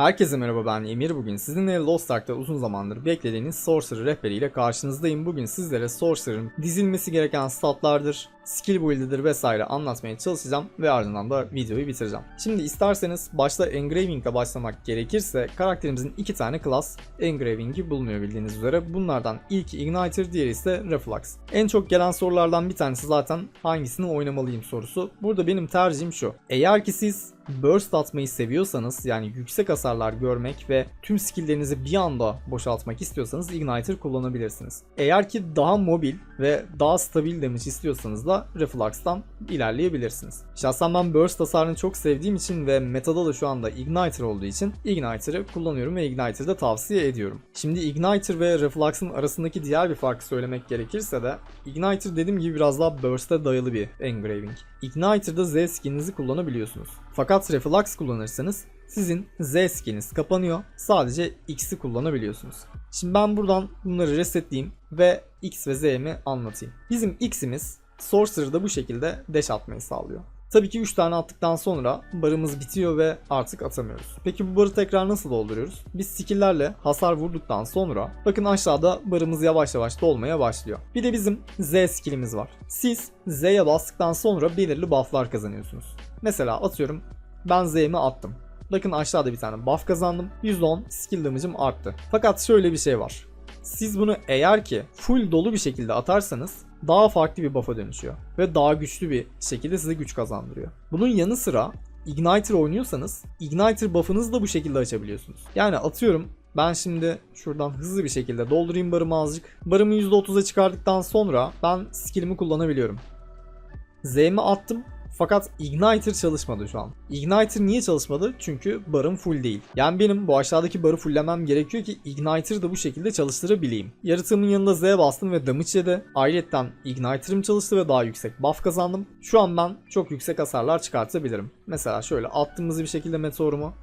Herkese merhaba ben Emir bugün sizinle Lost Ark'ta uzun zamandır beklediğiniz Sorcerer rehberiyle karşınızdayım. Bugün sizlere Sorcerer'ın dizilmesi gereken statlardır, skill build'idir vesaire anlatmaya çalışacağım ve ardından da videoyu bitireceğim. Şimdi isterseniz başta Engraving ile başlamak gerekirse karakterimizin iki tane class Engraving'i bulunuyor bildiğiniz üzere. Bunlardan ilki Igniter, diğeri ise Reflux. En çok gelen sorulardan bir tanesi zaten hangisini oynamalıyım sorusu. Burada benim tercihim şu. Eğer ki siz burst atmayı seviyorsanız yani yüksek hasarlar görmek ve tüm skilllerinizi bir anda boşaltmak istiyorsanız Igniter kullanabilirsiniz. Eğer ki daha mobil ve daha stabil damage istiyorsanız da Reflux'tan ilerleyebilirsiniz. Şahsen ben burst hasarını çok sevdiğim için ve metada da şu anda Igniter olduğu için Igniter'ı kullanıyorum ve Igniter'ı da tavsiye ediyorum. Şimdi Igniter ve Reflux'ın arasındaki diğer bir farkı söylemek gerekirse de Igniter dediğim gibi biraz daha burst'e dayalı bir engraving. Igniter'da Z skininizi kullanabiliyorsunuz. Fakat Reflux kullanırsanız sizin Z skininiz kapanıyor. Sadece X'i kullanabiliyorsunuz. Şimdi ben buradan bunları resetleyeyim ve X ve Z'mi anlatayım. Bizim X'imiz Sorcerer'da bu şekilde dash atmayı sağlıyor. Tabii ki 3 tane attıktan sonra barımız bitiyor ve artık atamıyoruz. Peki bu barı tekrar nasıl dolduruyoruz? Biz skill'lerle hasar vurduktan sonra bakın aşağıda barımız yavaş yavaş dolmaya başlıyor. Bir de bizim Z skill'imiz var. Siz Z'ye bastıktan sonra belirli buff'lar kazanıyorsunuz. Mesela atıyorum ben Z'mi attım. Bakın aşağıda bir tane buff kazandım. %10 skill damage'ım arttı. Fakat şöyle bir şey var. Siz bunu eğer ki full dolu bir şekilde atarsanız daha farklı bir buff'a dönüşüyor. Ve daha güçlü bir şekilde size güç kazandırıyor. Bunun yanı sıra Igniter oynuyorsanız Igniter buff'ınızı da bu şekilde açabiliyorsunuz. Yani atıyorum ben şimdi şuradan hızlı bir şekilde doldurayım barımı azıcık. Barımı %30'a çıkardıktan sonra ben skillimi kullanabiliyorum. Z'mi attım fakat Igniter çalışmadı şu an. Igniter niye çalışmadı? Çünkü barım full değil. Yani benim bu aşağıdaki barı fulllemem gerekiyor ki Igniter'ı da bu şekilde çalıştırabileyim. Yaratığımın yanında Z bastım ve damage yedi. Ayrıca Igniter'ım çalıştı ve daha yüksek buff kazandım. Şu an ben çok yüksek hasarlar çıkartabilirim. Mesela şöyle attığımız bir şekilde meteorumu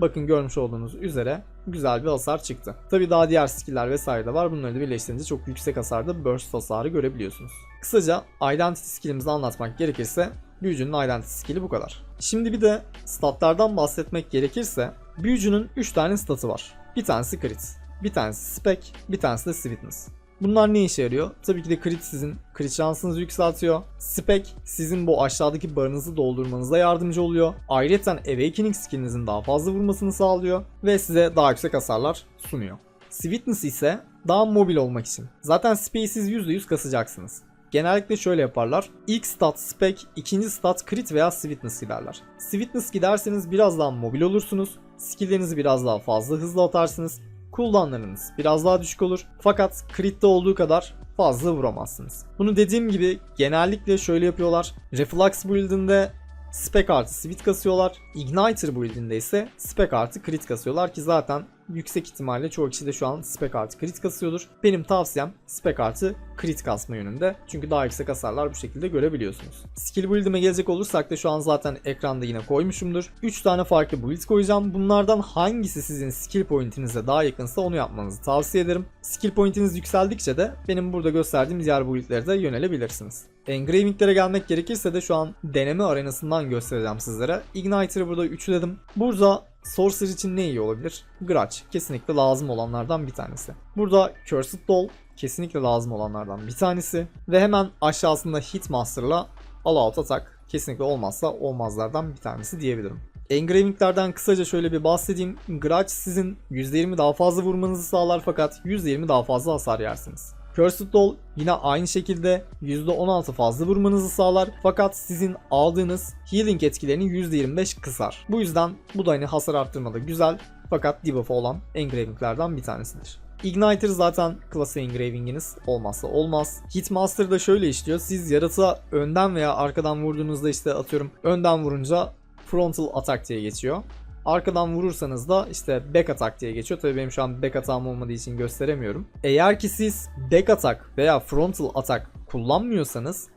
Bakın görmüş olduğunuz üzere güzel bir hasar çıktı. Tabi daha diğer skill'ler vesaire de var. Bunları da birleştirince çok yüksek hasarda burst hasarı görebiliyorsunuz. Kısaca Identity skill'imizi anlatmak gerekirse Büyücünün Identity skill'i bu kadar. Şimdi bir de statlardan bahsetmek gerekirse Büyücünün 3 tane statı var. Bir tanesi crit, bir tanesi spec, bir tanesi de sweetness. Bunlar ne işe yarıyor? Tabii ki de crit sizin crit şansınızı yükseltiyor. Spec sizin bu aşağıdaki barınızı doldurmanıza yardımcı oluyor. Ayrıca Awakening skillinizin daha fazla vurmasını sağlıyor ve size daha yüksek hasarlar sunuyor. Sweetness ise daha mobil olmak için. Zaten spec'i siz %100 kasacaksınız. Genellikle şöyle yaparlar. İlk stat spec, ikinci stat crit veya sweetness giderler. Sweetness giderseniz biraz daha mobil olursunuz. Skilllerinizi biraz daha fazla hızlı atarsınız cooldownlarınız biraz daha düşük olur. Fakat crit'te olduğu kadar fazla vuramazsınız. Bunu dediğim gibi genellikle şöyle yapıyorlar. Reflux build'inde spec artı sweet kasıyorlar. Igniter build'inde ise spec artı crit kasıyorlar ki zaten yüksek ihtimalle çoğu kişi de şu an spec artı crit kasıyordur. Benim tavsiyem spec artı crit kasma yönünde. Çünkü daha yüksek hasarlar bu şekilde görebiliyorsunuz. Skill build'ime gelecek olursak da şu an zaten ekranda yine koymuşumdur. 3 tane farklı build koyacağım. Bunlardan hangisi sizin skill point'inize daha yakınsa onu yapmanızı tavsiye ederim. Skill point'iniz yükseldikçe de benim burada gösterdiğim diğer build'lere de yönelebilirsiniz. Engravinglere gelmek gerekirse de şu an deneme arenasından göstereceğim sizlere. Igniter'ı burada üçledim. Burada Sorcerer için ne iyi olabilir? Grudge kesinlikle lazım olanlardan bir tanesi. Burada Cursed Doll kesinlikle lazım olanlardan bir tanesi. Ve hemen aşağısında Hitmaster'la All Out Attack kesinlikle olmazsa olmazlardan bir tanesi diyebilirim. Engravinglerden kısaca şöyle bir bahsedeyim. Grudge sizin %20 daha fazla vurmanızı sağlar fakat %20 daha fazla hasar yersiniz. Cursed Doll yine aynı şekilde %16 fazla vurmanızı sağlar fakat sizin aldığınız healing etkilerini %25 kısar. Bu yüzden bu da hani hasar arttırmada güzel fakat debuff olan engravinglerden bir tanesidir. Igniter zaten klası engravinginiz olmazsa olmaz. Hitmaster da şöyle işliyor. Siz yaratığa önden veya arkadan vurduğunuzda işte atıyorum önden vurunca frontal attack diye geçiyor. Arkadan vurursanız da işte back attack diye geçiyor. Tabii benim şu an back attack'ım olmadığı için gösteremiyorum. Eğer ki siz back attack veya frontal attack kullanmıyorsanız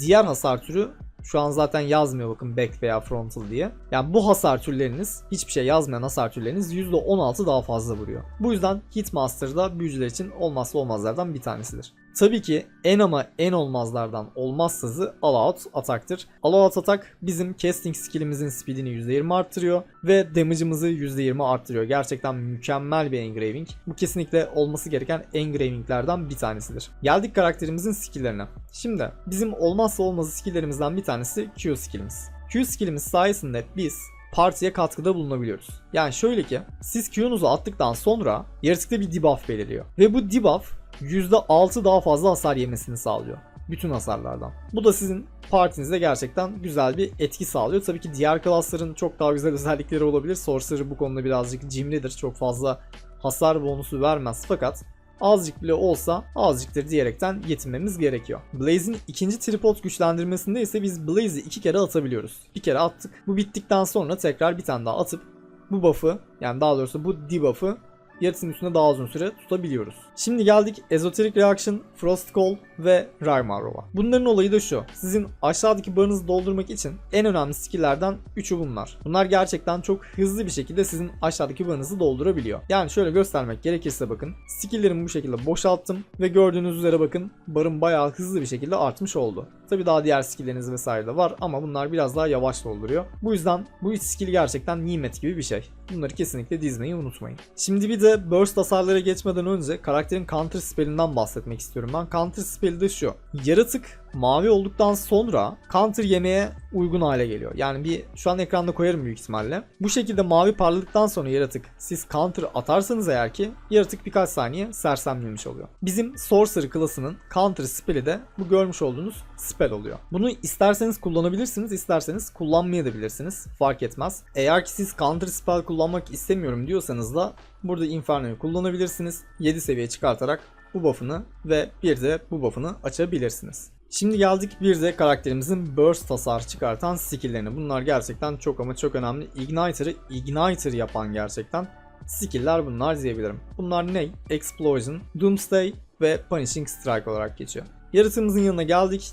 diğer hasar türü şu an zaten yazmıyor bakın back veya frontal diye. Yani bu hasar türleriniz hiçbir şey yazmayan hasar türleriniz %16 daha fazla vuruyor. Bu yüzden Hitmaster'da büyücüler için olmazsa olmazlardan bir tanesidir. Tabii ki en ama en olmazlardan olmazsızı All Out ataktır. All Out atak bizim casting skillimizin speedini %20 arttırıyor ve damage'ımızı %20 arttırıyor. Gerçekten mükemmel bir engraving. Bu kesinlikle olması gereken engravinglerden bir tanesidir. Geldik karakterimizin skilllerine. Şimdi bizim olmazsa olmazı skilllerimizden bir tanesi Q skillimiz. Q skillimiz sayesinde biz partiye katkıda bulunabiliyoruz. Yani şöyle ki siz Q'nuzu attıktan sonra yaratıkta bir debuff beliriyor. Ve bu debuff %6 daha fazla hasar yemesini sağlıyor. Bütün hasarlardan. Bu da sizin partinizde gerçekten güzel bir etki sağlıyor. Tabii ki diğer klasların çok daha güzel özellikleri olabilir. Sorcerer bu konuda birazcık cimridir. Çok fazla hasar bonusu vermez fakat azıcık bile olsa azıcıktır diyerekten yetinmemiz gerekiyor. Blaze'in ikinci tripod güçlendirmesinde ise biz Blaze'i iki kere atabiliyoruz. Bir kere attık. Bu bittikten sonra tekrar bir tane daha atıp bu buff'ı yani daha doğrusu bu debuff'ı yaratığın üstünde daha uzun süre tutabiliyoruz. Şimdi geldik Esoteric Reaction, Frost Call ve Raymarova. Bunların olayı da şu. Sizin aşağıdaki barınızı doldurmak için en önemli skill'lerden 3'ü bunlar. Bunlar gerçekten çok hızlı bir şekilde sizin aşağıdaki barınızı doldurabiliyor. Yani şöyle göstermek gerekirse bakın. Skill'lerimi bu şekilde boşalttım ve gördüğünüz üzere bakın barın bayağı hızlı bir şekilde artmış oldu. Tabi daha diğer skill'leriniz vesaire de var ama bunlar biraz daha yavaş dolduruyor. Bu yüzden bu 3 skill gerçekten nimet gibi bir şey. Bunları kesinlikle dizmeyi unutmayın. Şimdi bir de burst hasarlara geçmeden önce karakterin counter spell'inden bahsetmek istiyorum ben. Counter spell'i de şu. Yaratık mavi olduktan sonra counter yemeye uygun hale geliyor. Yani bir şu an ekranda koyarım büyük ihtimalle. Bu şekilde mavi parladıktan sonra yaratık siz counter atarsanız eğer ki yaratık birkaç saniye sersemlemiş oluyor. Bizim sorcerer klasının counter spell'i de bu görmüş olduğunuz spell oluyor. Bunu isterseniz kullanabilirsiniz, isterseniz kullanmayabilirsiniz. Fark etmez. Eğer ki siz counter spell kullanmak istemiyorum diyorsanız da burada Inferno'yu kullanabilirsiniz. 7 seviye çıkartarak bu buff'ını ve bir de bu buff'ını açabilirsiniz. Şimdi geldik bir de karakterimizin burst hasar çıkartan skill'lerine. Bunlar gerçekten çok ama çok önemli. Igniter'ı Igniter yapan gerçekten skill'ler bunlar diyebilirim. Bunlar ne? Explosion, Doomsday ve Punishing Strike olarak geçiyor. Yaratığımızın yanına geldik.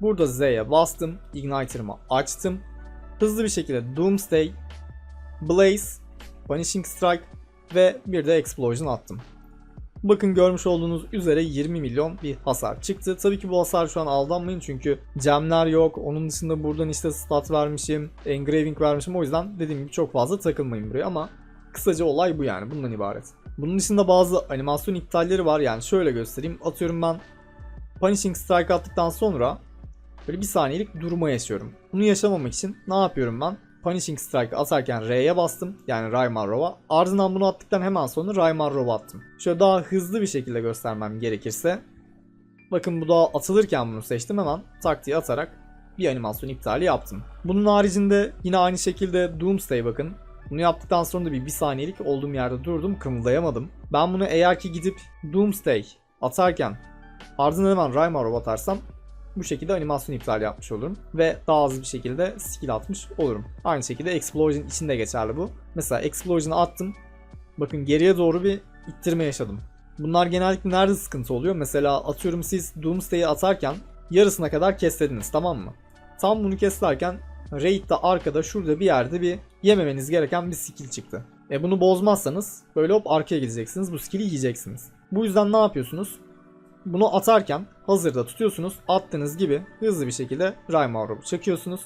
Burada Z'ye bastım. Igniter'ımı açtım. Hızlı bir şekilde Doomsday, Blaze, Punishing Strike ve bir de Explosion attım. Bakın görmüş olduğunuz üzere 20 milyon bir hasar çıktı. Tabii ki bu hasar şu an aldanmayın çünkü gemler yok. Onun dışında buradan işte stat vermişim, engraving vermişim. O yüzden dediğim gibi çok fazla takılmayın buraya ama kısaca olay bu yani bundan ibaret. Bunun dışında bazı animasyon iptalleri var yani şöyle göstereyim. Atıyorum ben Punishing Strike attıktan sonra böyle bir saniyelik durma yaşıyorum. Bunu yaşamamak için ne yapıyorum ben? Punishing Strike atarken R'ye bastım. Yani Raymar Rova. Ardından bunu attıktan hemen sonra Raymar Rova attım. Şöyle daha hızlı bir şekilde göstermem gerekirse. Bakın bu daha atılırken bunu seçtim hemen taktiği atarak bir animasyon iptali yaptım. Bunun haricinde yine aynı şekilde Doomsday bakın. Bunu yaptıktan sonra da bir, bir saniyelik olduğum yerde durdum kımıldayamadım. Ben bunu eğer ki gidip Doomsday atarken ardından hemen Raymar Rova atarsam bu şekilde animasyon iptal yapmış olurum. Ve daha hızlı bir şekilde skill atmış olurum. Aynı şekilde Explosion için de geçerli bu. Mesela Explosion'ı attım. Bakın geriye doğru bir ittirme yaşadım. Bunlar genellikle nerede sıkıntı oluyor? Mesela atıyorum siz Doomsday'i atarken yarısına kadar keslediniz tamam mı? Tam bunu keslerken Raid'de arkada şurada bir yerde bir yememeniz gereken bir skill çıktı. E bunu bozmazsanız böyle hop arkaya gideceksiniz bu skill'i yiyeceksiniz. Bu yüzden ne yapıyorsunuz? Bunu atarken hazırda tutuyorsunuz. Attığınız gibi hızlı bir şekilde Raymarrow'u çekiyorsunuz.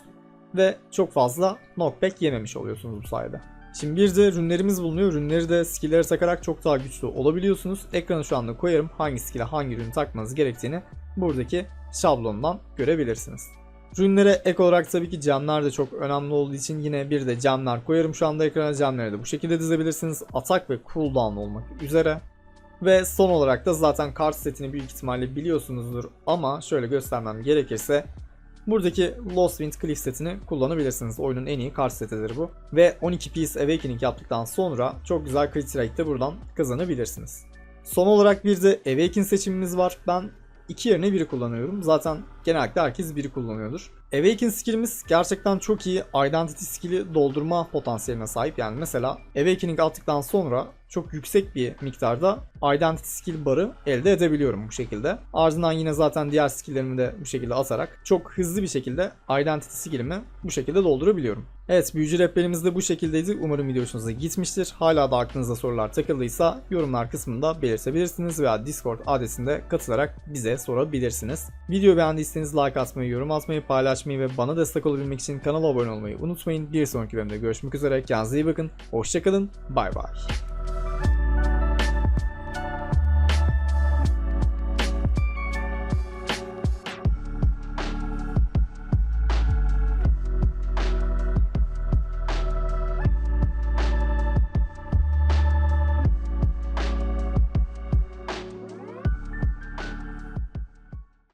Ve çok fazla knockback yememiş oluyorsunuz bu sayede. Şimdi bir de rünlerimiz bulunuyor. Rünleri de skill'lere takarak çok daha güçlü olabiliyorsunuz. Ekranı şu anda koyarım. Hangi skill'e hangi rünü takmanız gerektiğini buradaki şablondan görebilirsiniz. Rünlere ek olarak tabii ki camlar da çok önemli olduğu için yine bir de camlar koyarım şu anda ekrana camları da bu şekilde dizebilirsiniz. Atak ve cooldown olmak üzere. Ve son olarak da zaten kart setini büyük ihtimalle biliyorsunuzdur ama şöyle göstermem gerekirse buradaki Lost Wind Cliff setini kullanabilirsiniz. Oyunun en iyi kart setidir bu. Ve 12 piece Awakening yaptıktan sonra çok güzel crit rate de buradan kazanabilirsiniz. Son olarak bir de Awaken seçimimiz var. Ben iki yerine biri kullanıyorum. Zaten genellikle herkes biri kullanıyordur. Awaken skillimiz gerçekten çok iyi Identity skill'i doldurma potansiyeline sahip. Yani mesela Awakening attıktan sonra çok yüksek bir miktarda Identity skill barı elde edebiliyorum bu şekilde. Ardından yine zaten diğer skill'lerimi de bu şekilde atarak çok hızlı bir şekilde Identity skill'imi bu şekilde doldurabiliyorum. Evet büyücü rehberimiz de bu şekildeydi. Umarım video hoşunuza gitmiştir. Hala da aklınızda sorular takıldıysa yorumlar kısmında belirtebilirsiniz veya Discord adresinde katılarak bize sorabilirsiniz. Video beğendiyseniz like atmayı, yorum atmayı, paylaşmayı ve bana destek olabilmek için kanala abone olmayı unutmayın. Bir sonraki bölümde görüşmek üzere. Kendinize iyi bakın. Hoşçakalın. Bay bay.